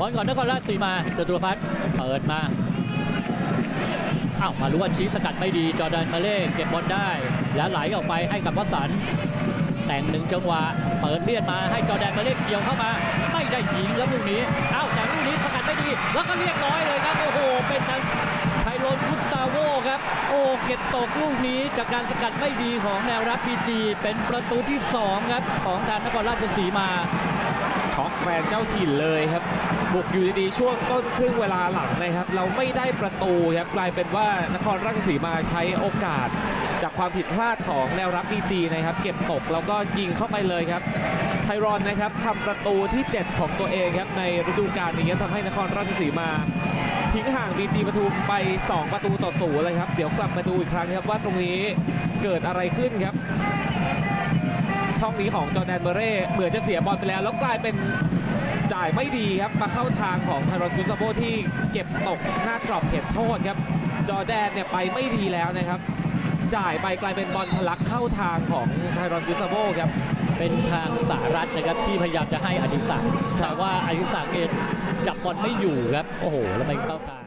บอลก่อนนครราชสีมาจตุรพัฒน์เปิดมาอ้าวมารู้ว่าชี้สกัดไม่ดีจอร์แดนมาเล่เก็บบอลได้ แล้วไหลออกไปให้กับวสันต์แต่งหนึ่งจังหวะเปิดเลียนมาให้จอร์แดนมาเล่เกี่ยวเข้ามา ไม่ได้ยิงครับลูกนี้อ้าวแต่ลูกนี้สกัดไม่ดี แล้วก็เรียบร้อยเลยครับโอ้โหเป็นทางไทโรนกุสตาโวครับโอ้เก็บตกลูกนี้จากการสกัดไม่ดีของแนวรับพีจีเป็นประตูที่สองครับ ของทางนครราชสีมา ช็อกแฟนเจ้าถิ่นเลยครับ บุกอยู่ดีๆช่วงต้นครึ่งเวลาหลังนะครับ เราไม่ได้ประตูครับกลายเป็นว่านครราชสีมาใช้โอกาส จากความผิดพลาดของแนวรับบีจีนะครับ เก็บตกแล้วก็ยิงเข้าไปเลยครับ ไทรอนนะครับทำประตูที่ 7 ของตัวเองครับในฤดูกาลนี้ทำให้นครราชสีมาทิ้งห่างบีจีปทุมไป 2 ประตูต่อศูนย์เลยครับ เดี๋ยวกลับมาดูอีกครั้งครับว่าตรงนี้เกิดอะไรขึ้นครับ ช่องนี้ของจอแดนเบเร่เหมือนจะเสียบอลไปแล้ว แล้วกลายเป็นจ่ายไม่ดีครับมาเข้าทางของไทรอนกุซาโบที่เก็บตกหน้ากรอบเขตโทษครับ จอแดนเนี่ยไปไม่ดีแล้วนะครับ จ่ายไปกลายเป็นบอลทะลักเข้าทางของไทรอนกุซาโบครับเป็นทางสารัตนะครับที่พยายามจะให้อดิศักดิ์แต่ว่าอดิศักดิ์เองจับบอลไม่อยู่ครับ โอ้โห แล้วไปเข้าทาง